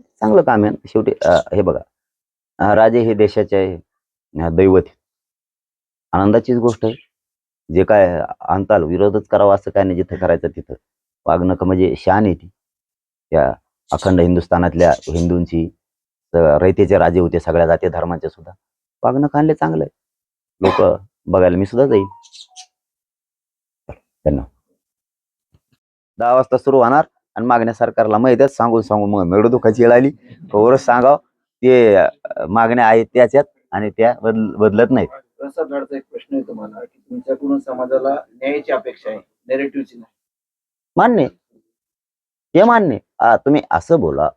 चांगलं काम आहे. शेवटी अं, हे बघा. राजे हे देशाचे दैवत आनंदाचीच गोष्ट आहे. जे काय आणताल विरोधच करावा असं काय नाही जिथं करायचं तिथं. वागणं म्हणजे शान आहे ती. त्या अखंड हिंदुस्थानातल्या हिंदूंची रयतेचे राजे होते सगळ्या जाती धर्माचे सुद्धा. वागणं खाणले चांगलं आहे. लोक बघायला मी सुद्धा जाईल धन्यवाद. दहा वाजता सुरू होणार. आणि मागण्या सरकारला माहिती सांगून सांगून मग नड दुखाची वेळ आली. वरच सांगाव ते मागण्या आहेत त्याच्यात आणि त्या बदल बदलत नाहीत. एक प्रश्न आहे तुम्हाला की तुमच्याकडून समाजाला न्यायाची अपेक्षा आहे नेरेटिव्हची नाही. मान्य. हे मान्य. हा तुम्ही असं बोला.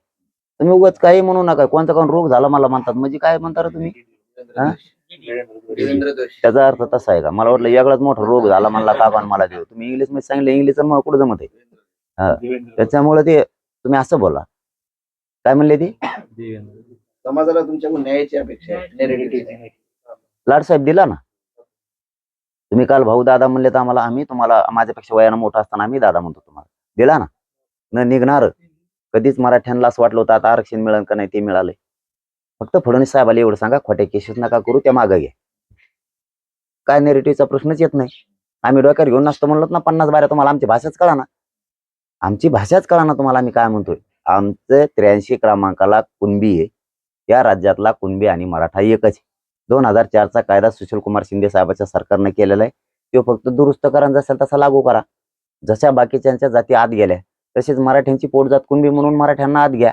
तुम्ही उगाच काही म्हणू नका. कोणता कोण रोग झाला मला म्हणतात. म्हणजे काय म्हणता रे तुम्ही? हा? देवेंद्र त्याचा अर्थ तसा आहे का? मला वाटलं वेगळाच मोठा रोग झाला म्हणला का पण मला देऊ. तुम्ही इंग्लिशमध्ये सांगितलं इंग्लिश कुठं जमत आहे. त्याच्यामुळे ते तुम्ही असं बोला. काय म्हणले ती? समाजाला तुमच्याकडून न्यायाची अपेक्षा आहे नेरेटिव्हची लाडसाहेब दिला ना? तुम्ही काल भाऊ दादा म्हणले तर आम्हाला आम्ही तुम्हाला माझ्यापेक्षा वयानं मोठा असताना आम्ही दादा म्हणतो तुम्हाला. दिला ना? न निघणार. कधीच मराठ्यांना असं वाटलं होतं आता आरक्षण मिळेल का नाही ते मिळालंय. फक्त फडणवीस साहेबाला एवढं सांगा खोट्या केसेस नका करू त्या मागं घ्या. काय नेरेटिव्हचा प्रश्नच येत नाही. आम्ही डोक्यात घेऊन नसतो म्हणलो ना पन्नास बाऱ्या तुम्हाला आमची भाषाच कळा ना. आमची भाषाच कळा ना तुम्हाला आम्ही काय म्हणतोय. आमचं त्र्याऐंशी क्रमांकाला कुणबी आहे. या राज्यातला कुणबी आणि मराठा एकच आहे. दोन हजार चारचा कायदा सुशीलकुमार शिंदे साहेबाच्या सरकारने केलेला आहे. तो फक्त दुरुस्त करा आणि तसा लागू करा. जशा बाकीच्यांच्या जाती आत गेल्या तसेच मराठ्यांची पोटजात कुणबी म्हणून मराठ्यांना आत घ्या.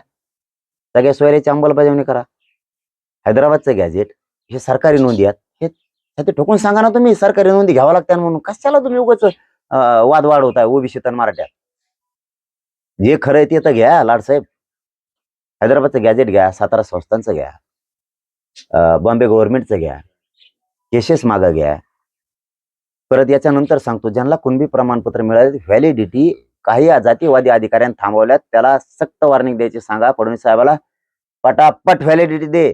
सगळ्या सोयऱ्याची अंमलबजावणी करा. हैदराबादचं गॅजेट हे सरकारी नोंदी आहेत. हे ते ठोकून सांगा ना तुम्ही सरकारी नोंदी घ्यावं लागतात म्हणून. कशाला तुम्ही उगाच वाद वाढवताय ओबीसी आणि मराठ्यात? जे खरं आहे ते तर घ्या लाडसाहेब हैदराबादचं गॅजेट घ्या सातारा संस्थांचं घ्या. बॉम्बे गव्हर्नमेंटचं घ्या. केसेस मागं घ्या. परत याच्यानंतर सांगतो ज्यांना कुणबी प्रमाणपत्र मिळाले व्हॅलिडिटी काही जातीवादी अधिकाऱ्यांनी थांबवल्यात त्याला सक्त वॉर्निंग द्यायची सांगा फडणवीस साहेबाला. पटापट व्हॅलिडिटी दे.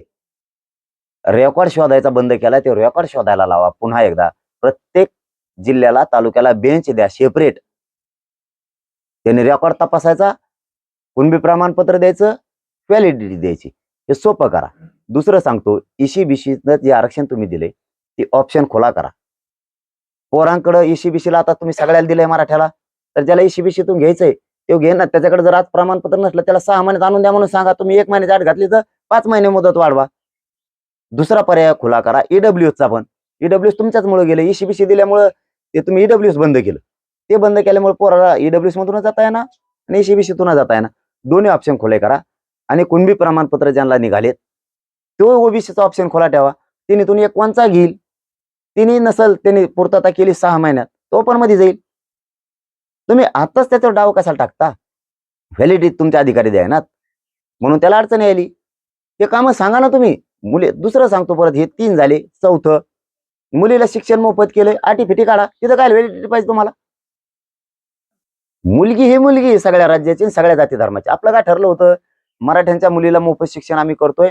रेकॉर्ड शोधायचा बंद केला ते रेकॉर्ड शोधायला लावा पुन्हा एकदा. प्रत्येक जिल्ह्याला तालुक्याला बेंच द्या सेपरेट. त्यांनी रेकॉर्ड तपासायचा कुणबी प्रमाणपत्र द्यायचं व्हॅलिडिटी द्यायची. हे सोपं करा. दुसरं सांगतो इशी बिशीनं जे आरक्षण तुम्ही दिले ते ऑप्शन खुला करा. पोरांकडं इशी बिशीला आता तुम्ही सगळ्याला दिलंय मराठ्याला तर ज्याला इशी बिशीतून घ्यायचंय ते घे ना. त्याच्याकडे जर आज प्रमाणपत्र नसलं त्याला सहा महिन्यात आणून द्या म्हणून सांगा तुम्ही एक महिन्याची आठ घातली तर पाच महिने मुदत वाढवा. दुसरा पर्याय खुला करा ईडब्ल्यूचा पण. ईडब्ल्यूस तुमच्याच मुळे गेले. इशी बिशी दिल्यामुळं ते तुम्ही ईडब्ल्यूस बंद केलं. ते बंद केल्यामुळे पोराला ईडब्ल्यूएस मधून जाता येणार आणि इशी बिशीतून जाता येणार. दोन्ही ऑप्शन खुले करा. आणि कुणबी प्रमाणपत्र ज्यांना निघालेत तो ओबीसीचा ऑप्शन खोला ठेवा. तिने तुम्ही एक कोणचा घेईल. तिने नसल त्यांनी पूर्तता केली सहा महिन्यात तो पण मध्ये जाईल. तुम्ही आताच त्याच्यावर डाव कशाला टाकता? व्हॅलिडिटी तुमच्या अधिकारी द्यायनात म्हणून त्याला अडचण यायली. ते कामं सांगा ना तुम्ही. मुले दुसरं सांगतो परत. हे तीन झाले. चौथं. मुलीला शिक्षण मोफत केलं आटी फिटी काढा. तिथं काय व्हॅलिडिटी पाहिजे तुम्हाला? मुलगी ही मुलगी सगळ्या राज्याची सगळ्या जाती धर्माची. आपलं काय ठरलं होतं? मराठ्यांच्या मुलीला मोफत शिक्षण आम्ही करतोय.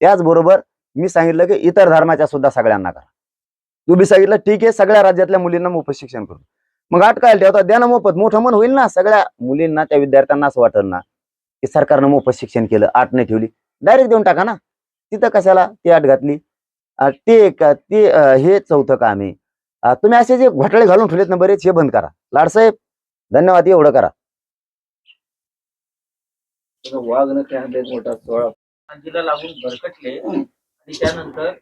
त्याचबरोबर मी सांगितलं की इतर धर्माच्या सुद्धा सगळ्यांना करा. तू बी सांगितलं ठीक आहे सगळ्या राज्यातल्या मुलींना मोफत शिक्षण करू. मग आठ काय ठेवता द्या ना मोफत. मोठं मन होईल ना सगळ्या मुलींना त्या विद्यार्थ्यांना असं वाटत ना की सरकारनं मोफत शिक्षण केलं आठ नाही ठेवली. डायरेक्ट देऊन टाका ना. तिथं कशाला? ती आठ घातली. ते ते हे चौथं काम आहे. तुम्ही असे जे घोटाळे घालून ठेवलेत ना बरेच हे बंद करा. लाडसाहेब धन्यवाद एवढं करा. वाघ काय मोठा सोळा. गांधीला लागून भरकटले. आणि त्यानंतर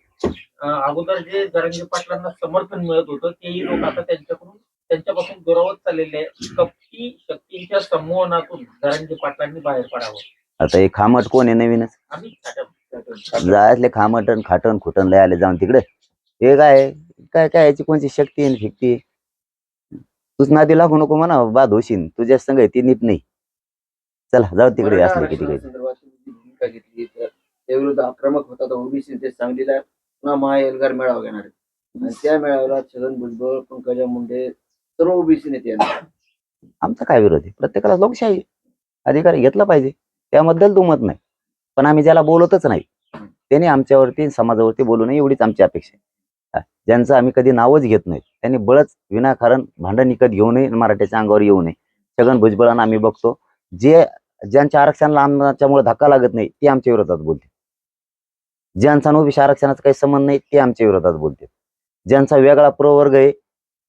अगोदर जे जरांगे पाटलांना समर्थन मिळत होतं तेही लोक आता त्यांच्याकडून त्यांच्यापासून दुरावत चाललेले आहे कपटी शक्तींच्या संमोहनातून जरांगे पाटलांनी बाहेर पडावं. आता हे खामट कोण आहे नवीनच? जायतले खामटन खाटन खुटन लय आले जाऊन तिकडे. हे काय काय काय याची कोणची शक्ती आहे फिक्ती? तूच नादी लागू नको म्हणा बाद होशील तुझ्या संग आहे ती नीट नाही. चला जाऊ तिकडे असले आरक्षणासंदर्भात तुम्ही भूमिका घेतली त्याविरुद्ध आक्रमक होता तर ओबीसी ते सांगलीला. पुन्हा महाएल्गार मेळावा घेणार आहेत आणि त्या मेळाव्याला छगन भुजबळ पंकजा मुंडे सर्व ओबीसी नेते येणार आमचा काय विरोध आहे? प्रत्येकाला लोकशाही. अधिकार घेतला पाहिजे. त्याबद्दल दुमत नाही. पण आम्ही ज्याला बोलतच नाही त्याने आमच्यावरती समाजावरती बोलू नये एवढीच आमची अपेक्षा आहे. ज्यांचं आम्ही कधी नावच घेत नाही त्यांनी बळच विनाकारण भांडण निकत घेऊ नये आणि मराठ्याच्या अंगावर येऊ नये. छगन भुजबळांना आम्ही बघतो. जे ज्यांच्या आरक्षणाला आमच्यामुळे धक्का लागत नाही ते आमच्या विरोधात बोलते ज्यांचा ओबीसी आरक्षणाचा काही संबंध नाही ते आमच्या विरोधात बोलते ज्यांचा वेगळा प्रवर्ग आहे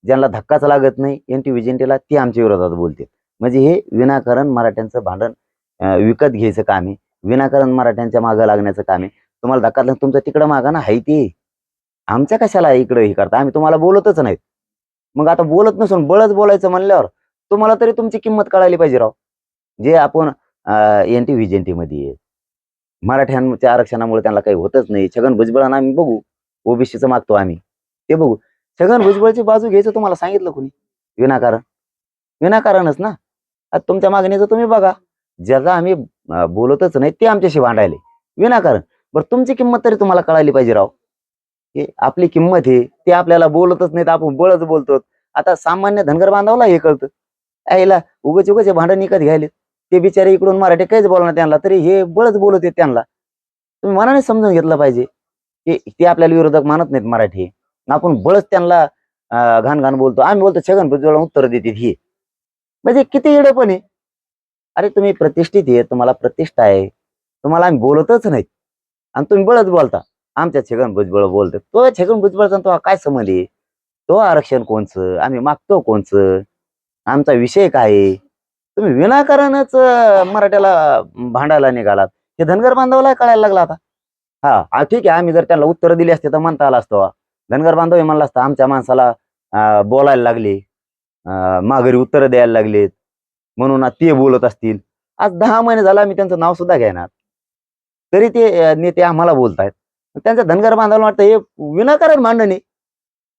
ज्यांना धक्काच लागत नाही एन टी विजेंटीला ते आमच्या विरोधात बोलते म्हणजे हे विनाकारण मराठ्यांचं भांडण विकत घ्यायचं काम आहे. विनाकारण मराठ्यांच्या मागं लागण्याचं काम आहे. तुम्हाला धक्का लागून तुमचं तिकडं मागा ना हाय ती आमच्या कशाला इकडं हे करता? आम्ही तुम्हाला बोलतच नाहीत. मग आता बोलत नसून बळच बोलायचं म्हणल्यावर तुम्हाला तरी तुमची किंमत कळायला पाहिजे राव. जे आपण एन टी व्ही टी मध्ये मराठ्यांच्या आरक्षणामुळे त्यांना काही होतच नाही. छगन भुजबळांना आम्ही बघू. ओबीसीचं मागतो आम्ही. ते बघू. छगन भुजबळची बाजू घ्यायचं तुम्हाला सांगितलं कोणी? विनाकारण. विनाकारणच ना. आता तुमच्या मागणीचं तुम्ही बघा. ज्याला आम्ही बोलतच नाही ते आमच्याशी भांडायले. विनाकारण. बरं तुमची किंमत तरी तुम्हाला कळायली पाहिजे राव. हे आपली किंमत आहे ते आपल्याला बोलतच नाहीत आपण बळच बोलतो आता सामान्य धनगर बांधवला हे कळतं. यायला उगच उगच भांडण निकत घ्यायले. ते बिचारे इकडून मराठी काहीच बोलणार त्यांना तरी हे बळच बोलत आहेत त्यांना. तुम्ही मनाने समजून घेतलं पाहिजे. की ते आपल्याला विरोधक मानत नाहीत मराठी आपण बळच त्यांना घाण घाण बोलतो. आम्ही बोलतो छगन भुजबळ उत्तर देते हे. म्हणजे किती येडं पण आहे अरे तुम्ही प्रतिष्ठित आहे तुम्हाला प्रतिष्ठा आहे. तुम्हाला आम्ही बोलतच नाहीत. आणि तुम्ही बळच बोलता. आमच्या छगन भुजबळ बोलतो तो छगन भुजबळचा आणि तो काय समजले तो आरक्षण कोणचं? आम्ही मागतो कोणचं? आमचा विषय काय तुम्ही विनाकारणच मराठ्याला भांडायला निघालात. हे धनगर बांधवाला कळायला लागला आता. हा ठीक आहे. आम्ही जर त्यांना उत्तर दिली असते तर म्हणता आला असतो. धनगर बांधव हे म्हणला असतं आमच्या माणसाला बोलायला लागले. माघारी उत्तर द्यायला लागलेत. म्हणून ते बोलत असतील. आज दहा महिने झाला आम्ही त्यांचं नाव सुद्धा घेणार. तरी ते नेते आम्हाला बोलतायत. त्यांच्या धनगर बांधवाला वाटतं हे विनाकारण आहे.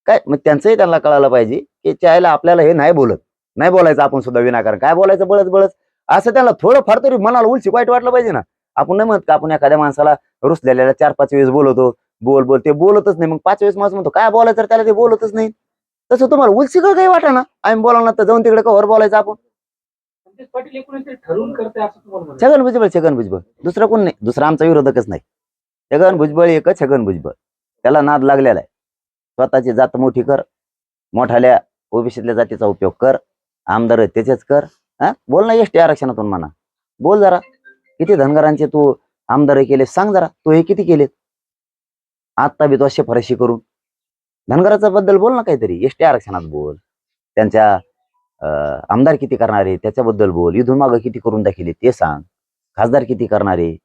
काय? मग त्यांचंही त्यांना कळायला पाहिजे की चायला आपल्याला हे नाही बोलत. नाही बोलायचं आपण सुद्धा विनाकारण. काय बोलायचं? बळच बळच. असं त्यांना थोडं फार तरी मनाला उलशी वाईट वाटलं पाहिजे ना. आपण नाही म्हणत का आपण एखाद्या माणसाला रुसलेल्याला चार पाच वेळेस बोलवतो. बोल बोल. ते बोलतच नाही. मग पाच वेळेस माणूस म्हणतो काय बोलायचं तर त्याला? ते बोलतच नाही. तसं तुम्हाला उलशीकडे काही वाटा ना? आम्ही बोला ना तर जाऊन तिकडे कवर बोलायचं आपण. छगन भुजबळ छगन भुजबळ. दुसरं कोण नाही. दुसरा आमचा विरोधकच नाही. छगन भुजबळ एकच छगन भुजबळ. त्याला नाद लागलेला आहे. स्वतःची जात मोठी कर. मोठाल्या ओबीसीतल्या जातीचा उपयोग कर. आमदार त्याचेच कर. हा? बोल ना एसटी आरक्षणातून म्हणा. बोल जरा. किती धनगरांचे तू आमदार केले सांग जरा. तू हे किती केलेत आत्ता बी तो फरशी करून. धनगराचा बद्दल बोल ना काहीतरी. एसटी आरक्षणात बोल. त्यांच्या आमदार किती करणारे त्याच्याबद्दल बोल. इथून मागं किती करून दाखिले ते सांग. खासदार किती करणार आहे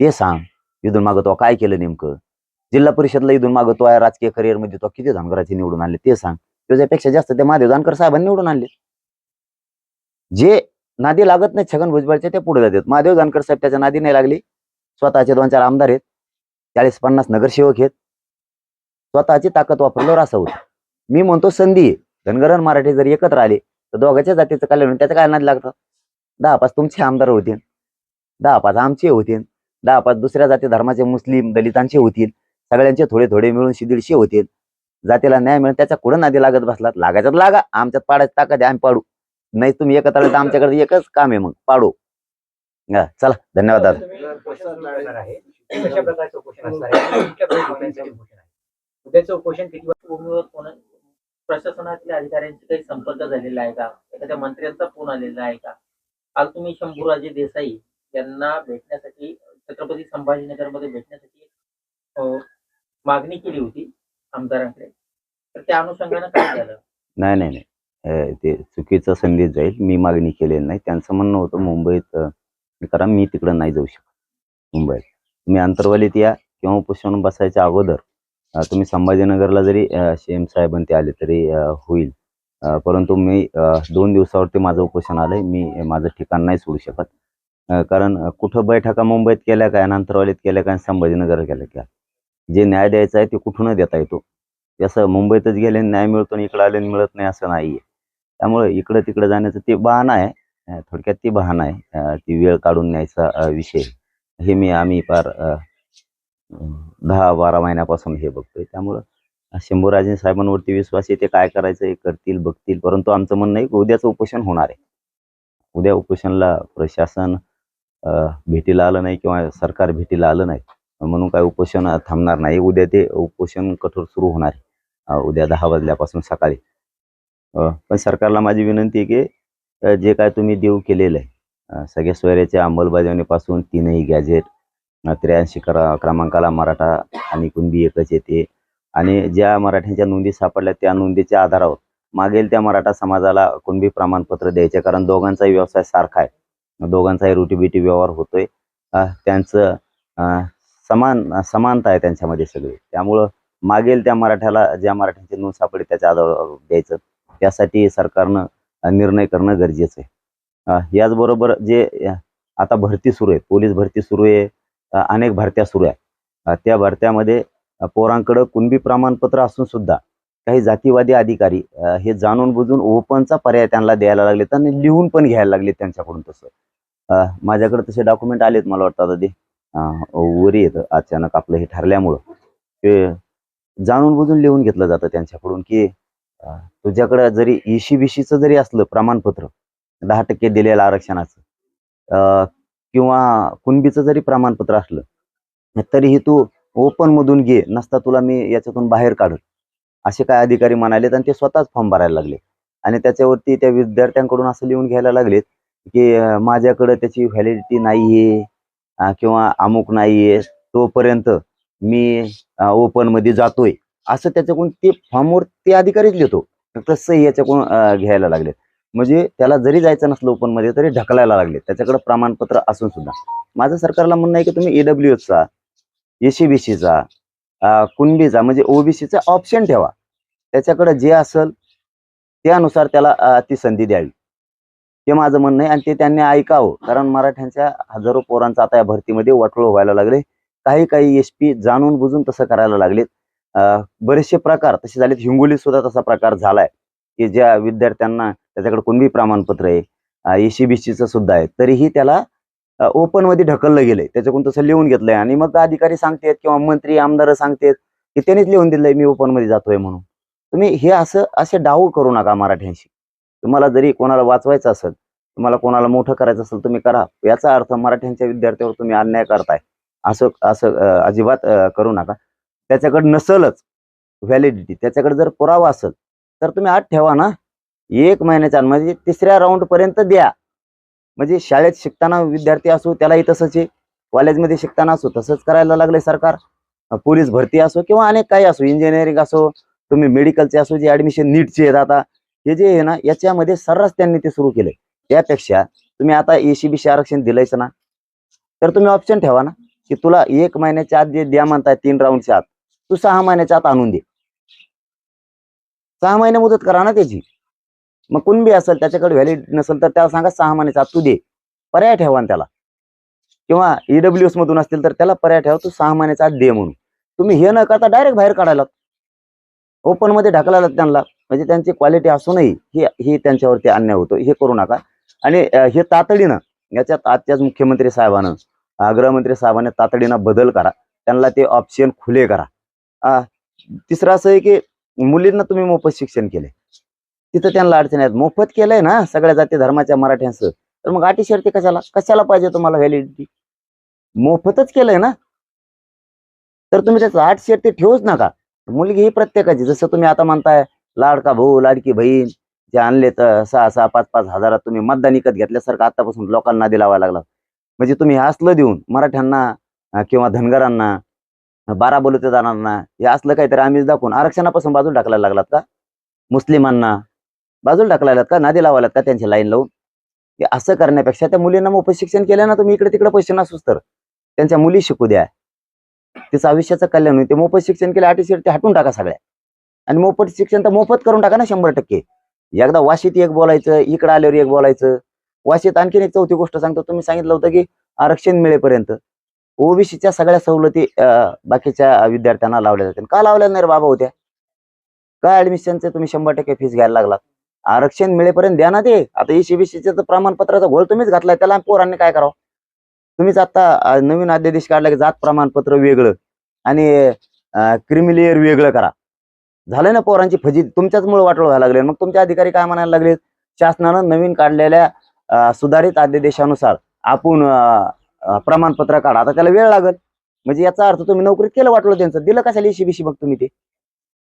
ते सांग. इथून मागं तो काय केलं नेमकं? जिल्हा परिषदला इथून मागं तो आहे राजकीय करिअरमध्ये तो किती धनगराचे निवडून आणले ते सांग. त्याच्यापेक्षा जास्त ते महादेव जानकर साहेबांनी निवडून आणले. जे नादी लागत नाही छगन भुजबळच्या ते पुढे जातात. महादेव जानकर साहेब त्याच्या नादी नाही लागली. स्वतःचे दोन चार आमदार आहेत. चाळीस पन्नास नगरसेवक आहेत. स्वतःची ताकद वापरल्यावर असं होतं. मी म्हणतो संधी आहे. धनगर आणि मराठी जर एकत्र आले तर दोघांच्या जातीचं कल्याण त्याचं काय नाद लागतं? दहा पाच तुमचे आमदार होतील दहा पाच आमचे होतील दहा पाच दुसऱ्या जाती धर्माचे मुस्लिम दलितांचे होतील. सगळ्यांचे थोडे थोडे मिळून दीडशे होतील. जातीला न्याय मिळेल त्याच्या कुठं नादी लागत बसलात? लागायच्यात लागा. आमच्यात पाडायची ताकद आम्ही पाडू. नाही तुम्ही एकत्र आले तर आमच्याकडे एकच काम आहे मग पाडू. हा, चला धन्यवाद दादा. प्रशासनातल्या अधिकाऱ्यांशी काही संपर्क झालेला आहे का? एखाद्या मंत्र्यांचा फोन आलेला आहे का? काल तुम्ही शंभूराजे देसाई यांना भेटण्यासाठी छत्रपती संभाजीनगरमध्ये भेटण्यासाठी मागणी केली होती आमदारांकडे. तर त्या अनुषंगाने काय झालं? नाही नाही नाही. ते चुकीचा संदेश जाईल. मी मागणी केलेली नाही. त्यांचं म्हणणं होतं मुंबईत कारण करा मी तिकडं नाही जाऊ शकत. मुंबईत. तुम्ही अंतरवालीत या किंवा उपोषण बसायच्या अगोदर तुम्ही संभाजीनगरला जरी सीएम साहेब आले तरी होईल. परंतु मी दोन दिवसावरती माझं उपोषण आलंय. मी माझं ठिकाण नाही सोडू शकत. कारण कुठं बैठका मुंबईत केल्या काय नंतरवालीत केल्या काय संभाजीनगर केल्या काय? जे न्याय द्यायचा आहे ते कुठून देता येतो? जसं मुंबईतच गेले न्याय मिळतो आणि इकडं आले मिळत नाही असं नाहीये. त्यामुळे इकडं तिकडं जाण्याचं ते बहाणा आहे. थोडक्यात ती बहाणा आहे. ती वेळ काढून न्यायचा विषय. हे मी आम्ही फार दहा बारा महिन्यापासून हे बघतोय. त्यामुळं शंभूराजे साहेबांवरती विश्वास आहे ते काय करायचं हे करतील बघतील. परंतु आमचं म्हणणं आहे की उद्याचं उपोषण होणार आहे. उद्या उपोषणला प्रशासन भेटीला आलं नाही किंवा सरकार भेटीला आलं नाही म्हणून काय उपोषण थांबणार नाही. उद्या ते उपोषण कठोर सुरू होणार आहे. उद्या दहा वाजल्यापासून सकाळी. पण सरकारला माझी विनंती आहे की जे काय तुम्ही देऊ केलेलं आहे सगळ्या सोयऱ्याच्या अंमलबजावणीपासून तीनही गॅजेट त्र्याऐंशी क्र क्रमांकाला मराठा आणि कुणबी एकच येते. आणि ज्या मराठ्यांच्या नोंदी सापडल्या त्या नोंदीच्या आधारावर मागेल त्या मराठा समाजाला कुणबी प्रमाणपत्र द्यायचे कारण दोघांचाही व्यवसाय सारखा आहे. दोघांचाही रुटीबिटी व्यवहार होतोय. त्यांचं समान समानता आहे त्यांच्यामध्ये सगळी. त्यामुळं मागेल त्या मराठ्याला ज्या मराठ्यांची नोंद सापडली त्याच्या आधारावर द्यायचं त्यासाठी सरकारनं निर्णय करणं गरजेचं आहे. याचबरोबर जे आता भरती सुरू आहे पोलीस भरती सुरू आहे. अनेक भरत्या सुरू आहे त्या भरत्यामध्ये पोरांकडं कुणबी प्रमाणपत्र असून सुद्धा काही जातीवादी अधिकारी हे जाणून बुजून ओपनचा पर्याय त्यांना द्यायला लागले आणि लिहून पण घ्यायला लागले त्यांच्याकडून तसं. अ, माझ्याकडे तसे डॉक्युमेंट आलेत मला वाटतं आता ते. वरी येतं अचानक आपलं हे ठरल्यामुळं. ते जाणून बुजून लिहून घेतलं जातं त्यांच्याकडून की तुझ्याकडं जरी इशी बिशीचं जरी असलं प्रमाणपत्र दहा टक्के दिलेलं आरक्षणाचं अ, किंवा कुणबीचं जरी प्रमाणपत्र असलं तरीही तू ओपन मधून घे नसता तुला मी याच्यातून बाहेर काढत. असे काय अधिकारी म्हणालेत आणि ते स्वतःच फॉर्म भरायला लागले. आणि त्याच्यावरती त्या विद्यार्थ्यांकडून असं लिहून घ्यायला लागलेत की माझ्याकडं माझ्याकडे त्याची व्हॅलिडिटी नाही आहे किंवा अमुक नाही आहे तोपर्यंत मी ओपनमध्ये जातोय. असं त्याच्याकडून ते फॉर्मवर ते अधिकारीच लिहितो. फक्त सही याच्याकडून घ्यायला लागले म्हणजे त्याला जरी जायचं नसलं ओपनमध्ये तरी ढकलायला लागले त्याच्याकडे प्रमाणपत्र असून सुद्धा. माझं सरकारला म्हणणं आहे की तुम्ही ईडब्ल्यू एसचा एसीबीसीचा कुणबीचा म्हणजे ओबीसीचा ऑप्शन ठेवा. त्याच्याकडे जे असेल त्यानुसार त्याला ती संधी द्यावी. हे माझं म्हणणं आहे आणि ते त्यांनी ऐकावं. कारण मराठ्यांच्या हजारो पोरांचा आता या भरतीमध्ये वाटोळ व्हायला लागले काही काही एस पी जाणून बुजून तसं करायला लागलेत. बरेचसे प्रकार तसे झालेत. हिंगोली सुद्धा तसा प्रकार झालाय. की ज्या विद्यार्थ्यांना त्याच्याकडे कुणबी प्रमाणपत्र आहे. एसीबीसीचं सुद्धा आहे. तरीही त्याला ओपनमध्ये ढकललं गेलंय. त्याच्याकडून तसं लिहून घेतलंय. आणि मग अधिकारी सांगतेत किंवा मंत्री आमदार सांगतेत की त्यांनीच लिहून दिलंय मी ओपनमध्ये जातोय म्हणून. तुम्ही हे असं असे डाव करू नका मराठ्यांशी. तुम्हाला जरी कोणाला वाचवायचं असेल तुम्हाला कोणाला मोठं करायचं असेल तुम्ही करा. याचा अर्थ मराठ्यांच्या विद्यार्थ्यावर तुम्ही अन्याय करताय. असं असं अजिबात करू नका. त्याच्याकडे नसलच व्हॅलिडिटी त्याच्याकडे जर पुरावा असेल तर तुम्ही आत ठेवा ना. एक महिन्याच्या म्हणजे तिसऱ्या राऊंड पर्यंत द्या. म्हणजे शाळेत शिकताना विद्यार्थी असो त्यालाही तसंच आहे. कॉलेजमध्ये शिकताना असो तसंच करायला लागले सरकार. पोलीस भरती असो किंवा अनेक काही असो इंजिनिअरिंग असो तुम्ही मेडिकलचे असो जे ऍडमिशन नीटचे आहेत आता हे जे आहे ना याच्यामध्ये सर्रास त्यांनी ते सुरू केले त्यापेक्षा तुम्ही आता एसीबीसी आरक्षण दिलंयच ना तर तुम्ही ऑप्शन ठेवा ना की तुला एक महिन्याच्या आत जे द्या म्हणताय तीन राऊंडच्या आत तू सहा महिन्याच्या आत आणून दे. सहा महिने मुदत करा ना त्याची. मग कुणबी असेल त्याच्याकडे व्हॅलिडिटी नसेल तर त्याला सांगा सहा महिन्याचा आत तू दे. पर्याय ठेवा त्याला. किंवा ईडब्ल्यू एस मधून असतील तर त्याला पर्याय ठेवा तू सहा महिन्याचा आत दे म्हणून. तुम्ही हे न करता डायरेक्ट बाहेर काढायला ओपनमध्ये ढकलायला त्यांना. म्हणजे त्यांची क्वालिटी असूनही हे हे त्यांच्यावरती अन्याय होतो. हे करू नका. आणि हे तातडीनं याच्यात आजच्याच मुख्यमंत्री साहेबानं गृहमंत्री साहेबांनी तातडीनं बदल करा. त्यांना ते ऑप्शन खुले करा. तिसरं असं आहे की मुलींना तुम्ही मोफत शिक्षण केले तिथं त्यांना अडचण आहेत. मोफत केलंय ना सगळ्या जाती धर्माच्या मराठ्यांचं. तर मग अटी शर्ती कशाला? कशाला पाहिजे तुम्हाला व्हॅलिडिटी मोफतच केलंय ना? तर तुम्ही त्याचं आठ शर्ती ठेवूच नका. मुलगी ही प्रत्येकाची. जसं तुम्ही आता म्हणताय लाडका भाऊ लाडकी बहीण जे आणले तर सहा सहा पाच पाच हजारात तुम्ही मतदान विकत घेतल्यासारखं आतापासून लोकांना दिलावा लागला म्हणजे तुम्ही असलं देऊन मराठ्यांना किंवा धनगरांना बारा बलुतेदारांना हे असलं काहीतरी आम्हीच दाखवून आरक्षणापासून बाजूला टाकायला लागलात का? मुस्लिमांना बाजूला टाकलायलात का? नादी लावायलात का त्यांची लाईन लावून? हे असं करण्यापेक्षा त्या मुलींना मोफत शिक्षण केलं ना तुम्ही इकडे तिकडे पैसे नसूच तर. त्यांच्या मुली शिकू द्या. तिचं आयुष्याचं कल्याण होईल. ते मोफत शिक्षण केलं आर्टिस्ट ते हटून टाका सगळ्या. आणि मोफत शिक्षण तर मोफत करून टाका ना शंभर टक्के. एकदा वाशीत एक बोलायचं इकडं आल्यावर एक बोलायचं. वाशीत आणखीन एक चौथी गोष्ट सांगतो. तुम्ही सांगितलं होतं की आरक्षण मिळेपर्यंत ओबीसीच्या सगळ्या सवलती बाकीच्या विद्यार्थ्यांना लावल्या जातील. का लावल्या नाही रे बाबा होत्या? का ऍडमिशनचे तुम्ही शंभर टक्के फीस घ्यायला लागलात? आरक्षण मिळेपर्यंत द्या ना ते. आता एसीबीसीचं प्रमाणपत्राचा घोळ तुम्हीच घातलाय. त्याला पोरांनी काय करावं? तुम्हीच आता नवीन अध्यादेश काढला की जात प्रमाणपत्र वेगळं आणि क्रिमिलेअर वेगळं करा. झालं ना पोरांची फजी तुमच्याच मुळे वाटोळ व्हायला लागले मग तुमचे अधिकारी काय म्हणायला लागले शासनानं नवीन काढलेल्या सुधारित अध्यादेशानुसार आपण प्रमाणपत्र काढा. आता त्याला वेळ लागल. म्हणजे याचा अर्थ तुम्ही नोकरीत केलं वाटलं त्यांचं. दिलं कशाला एसीबीसी मग तुम्ही ते?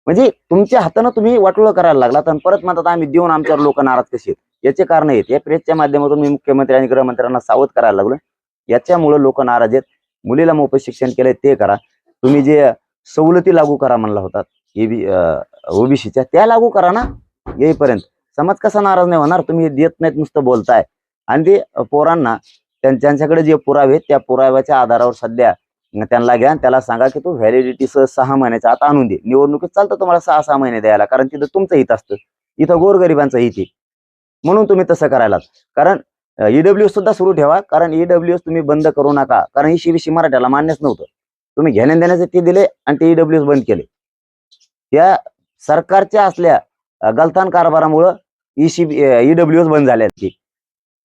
म्हणजे तुमच्या हातानं तुम्ही वाटोळ करायला लागलात आणि परत म्हणतात आम्ही देऊन आमच्यावर लोक नाराज कसे आहेत? याचे कारण आहेत. या प्रेसच्या माध्यमातून मी मुख्यमंत्री आणि गृहमंत्र्यांना सावध करायला लागलो याच्यामुळे लोक नाराज आहेत. मुलीला मोफत शिक्षण केलंय ते करा. तुम्ही जे सवलती लागू करा म्हणला होता एबी ओबीसीच्या त्या लागू करा ना येईपर्यंत. समाज कसा नाराज नाही होणार? तुम्ही हे देत नाहीत नुसतं बोलताय. आणि ते पोरांना त्यांच्याकडे जे पुरावे आहेत, त्या पुराव्याच्या आधारावर सध्या त्यांना घ्या त्याला सांगा की तू व्हॅलिडिटी सहा महिन्याचा आता आणून दे. निवडणुकीत चालतं तुम्हाला सहा सहा महिने द्यायला कारण तिथं तुमचं हित असतं. इथं गोरगरिबांचं हित आहे. म्हणून तुम्ही तसं करायला कारण ईडब्ल्यू सुद्धा सुरू ठेवा कारण ईडब्ल्यू तुम्ही बंद करू नका. कारण ही शिबिशी मराठ्याला मान्यच नव्हतं. तुम्ही घेण्या देण्याचे ते दिले आणि ते ईडब्ल्यू बंद केले. या सरकारच्या असल्या गलथान कारभारामुळं ईसी ईडब्ल्यू बंद झाले आहेत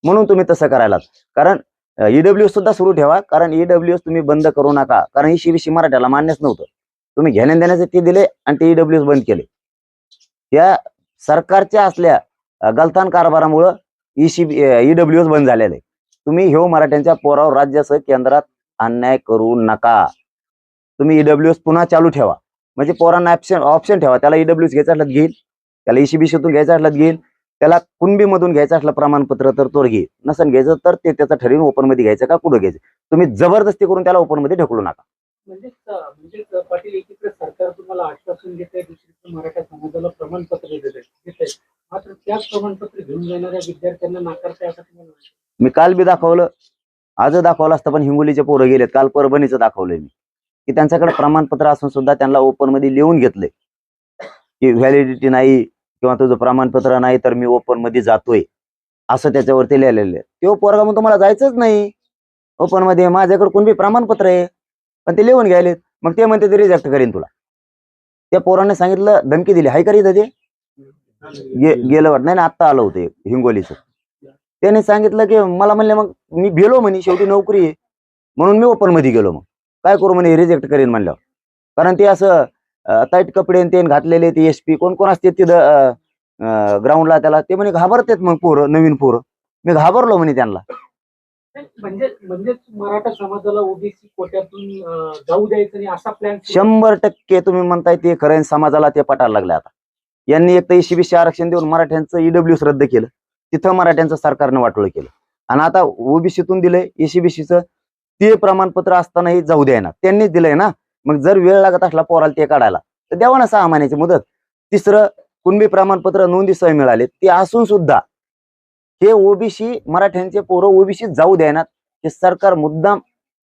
म्हणून तुम्ही तसं करायला कारण ईडब्ल्यू सुद्धा सुरू ठेवा कारण ईडब्ल्यू तुम्ही बंद करू नका. कारण ही शिबिशी मराठ्याला मान्यच नव्हतं. तुम्ही घेण्या देण्याचे ते दिले आणि ते ईडब्ल्यू बंद केले. या सरकारच्या असल्या गलतान गलथान कारभारामुळं ईसी ईडब्ल्यू बंद झालेले तुम्ही ह्यो मराठ्यांच्या पोरावर राज्यासह केंद्रात अन्याय करू नका. तुम्ही ईडब्ल्यू पुन्हा चालू ठेवा. म्हणजे पोरांना ऑप्शन ऑप्शन ठेवा. त्याला ईडब्ल्यू घ्यायचा असल्यात घेईल. त्याला ईसीबीसीतून घ्यायचा असल्यात घेईल. त्याला कुणबीमधून घ्यायचं असलं प्रमाणपत्र तर तो घेईल नसन घ्यायचं तर ते त्याचं ठरवून ओपनमध्ये घ्यायचं का कुठं घ्यायचं. तुम्ही जबरदस्ती करून त्याला ओपनमध्ये ढकलू नका. म्हणजे पाटील एकीकडे सरकार तुम्हाला आश्वासन देत आहे दुसरीकडे मराठा समाजाला प्रमाणपत्र देत आहे देत आहे मात्र त्याच प्रमाणपत्र घेऊन जाणाऱ्या विद्यार्थ्यांना नाकारताय असं तुम्हाला वाटतं? मी काल बी दाखवलं आज दाखवलं असतं पण हिंगोलीचे पोरं गेलेत. काल परभणीचं दाखवलंय मी. की त्यांच्याकडे प्रमाणपत्र असून सुद्धा त्यांना ओपनमध्ये लिहून घेतलंय. की व्हॅलिडिटी नाही किंवा तुझं प्रमाणपत्र नाही तर मी ओपनमध्ये जातोय. असं त्याच्यावरती लिहिलेलं आहे. तो पोरगा मग तुम्हाला जायचंच नाही. ओपनमध्ये माझ्याकडे कोणबी प्रमाणपत्र आहे. पण ते लिहून घ्यायलेत मग ते म्हणते ते रिजेक्ट करीन तुला. त्या पोराने सांगितलं धमकी दिली. हाय का रे ते गे- गेलं वाटत. नाही ना आत्ता आलं होतं हिंगोलीचं. त्याने सांगितलं की मला म्हणले मग मी भेलो म्हणे शेवटी नोकरी आहे. म्हणून मी ओपनमध्ये गेलो मग. काय करू म्हणे रिजेक्ट करीन म्हणल्यावर. कारण ते असं टाईट कपडे आणि ते घातलेले ते एस पी कोण कोण असते तिथं ग्राउंडला त्याला? ते म्हणे घाबरतेत मग पोरं नवीन पोरं. मी घाबरलो म्हणे त्यांना. म्हणजे म्हणजेच मराठा समाजाला ओबीसी कोट्यातून अं, जाऊ द्यायचं नाही असा प्लॅन शंभर टक्के तुम्ही म्हणताय ते खरं समाजाला ते पटायला लागले आता. यांनी एक तर ईसीबीसी आरक्षण देऊन मराठ्यांचं ईडब्ल्यूस रद्द केलं. तिथं मराठ्यांचं सरकारनं वाटोळ केलं. आणि आता ओबीसीतून दिलंय ईसीबीसीचं ते प्रमाणपत्र असतानाही जाऊ द्यायना. त्यांनीच दिलंय ना. मग जर वेळ लागत असला पोराला ते काढायला तर द्यावा ना सहा महिन्याची मुदत. तिसरं कुणबी प्रमाणपत्र नोंदी सह मिळाले. ते असून सुद्धा हे ओबीसी मराठ्यांचे पोरं ओबीसी जाऊ द्यायनात हे सरकार मुद्दाम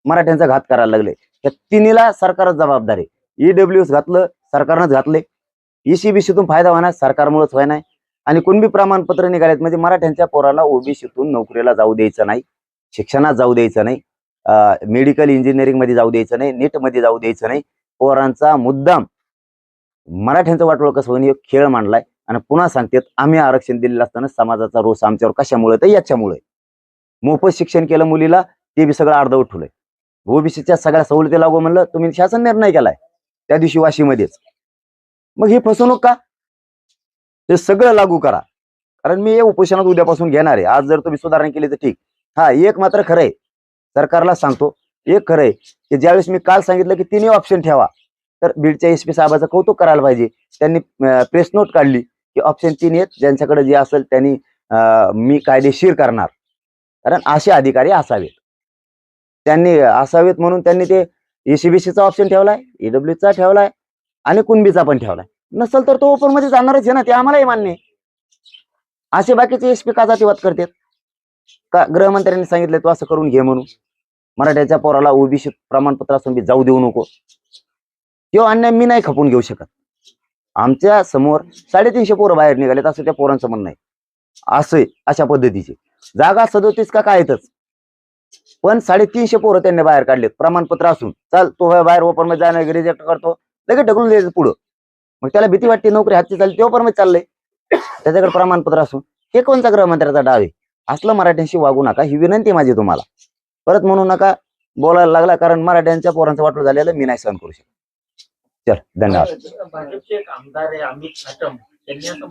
मराठ्यांचा घात करायला लागले. या तिन्हीला सरकारच जबाबदार आहे. ईडब्ल्यू घातलं सरकारनंच घातले. ईसीबीसीतून फायदा होणार सरकारमुळेच व्हाय नाही आणि कुणबी प्रमाणपत्र निघालेत म्हणजे मराठ्यांच्या पोराला ओबीसीतून नोकरीला जाऊ द्यायचं नाही शिक्षणात जाऊ द्यायचं नाही. मेडिकल इंजिनिअरिंगमध्ये जाऊ द्यायचं नाही नीटमध्ये जाऊ द्यायचं नाही. पोरांचा मुद्दाम मराठ्यांचं वाटोळ कसं होईन हे खेळ मांडलाय. आणि पुन्हा सांगतात आम्ही आरक्षण दिलेलं असताना समाजाचा रोष आमच्यावर कशामुळे तर याच्यामुळे. मोफत शिक्षण केलं मुलीला ते बी सगळं अर्धवट ठेवलंय ओबीसीच्या सगळ्या सवलती लागू म्हणलं तुम्ही शासन निर्णय केलाय त्या दिवशी वाशीमध्येच. मग ही फसवणूक का? ते सगळं लागू करा. कारण मी हे उपोषणात उद्यापासून घेणार आहे. आज जर तुम्ही सुधारणा केली तर ठीक. हा एक मात्र खरं आहे. सरकारला सांगतो एक खरं आहे की ज्यावेळेस मी काल सांगितलं की तिन्ही ऑप्शन ठेवा तर बीडच्या एस पी साहेबाचं कौतुक करायला पाहिजे. त्यांनी प्रेस नोट काढली की ऑप्शन तीन आहेत ज्यांच्याकडे जे असेल त्यांनी मी कायदेशीर करणार. कारण असे अधिकारी असावेत. त्यांनी असावेत म्हणून त्यांनी ते एसीबीसीचा ऑप्शन ठेवलाय ईडब्ल्यूचा ठेवलाय आणि कुणबीचा पण ठेवलाय. नसेल तर तो ओपनमध्ये जाणारच आहे ना ते आम्हालाही मान्य आहे. असे बाकीचे एसपी का जातीवाद करतात? का गृहमंत्र्यांनी सांगितले तू असं करून घे म्हणून? मराठ्याच्या पोराला ओबीसी प्रमाणपत्र असून बी जाऊ देऊ नको. किंवा अन्याय मी नाही खपून घेऊ शकत. आमच्यासमोर साडेतीनशे पोरं बाहेर निघालेत असं त्या पोरांचं म्हणणं आहे. असं अशा पद्धतीचे. जागा सदोतीस का काय येतच पण साडेतीनशे पोरं त्यांनी बाहेर काढलेत प्रमाणपत्र असून. चल तो बाहेर ओपनमध्ये जाणं रिजेक्ट करतो. लगेच ढकलून द्यायचं पुढं. मग त्याला भीती वाटते नोकरी हातची चालली तेव्हा ओपन चाललंय. त्याच्याकडे प्रमाणपत्र असून. हे कोणता गृहमंत्र्याचा डाव आहे? असलं मराठ्यांशी वागू नका ही विनंती माझी तुम्हाला. परत म्हणू नका बोलायला लागला कारण मराठ्यांच्या पोरांचं वाटलं झालेलं मी नाही सहन करू शकत. चल धन्यवाद. भाजपचे एक आमदार आहे अमित त्यांनी असं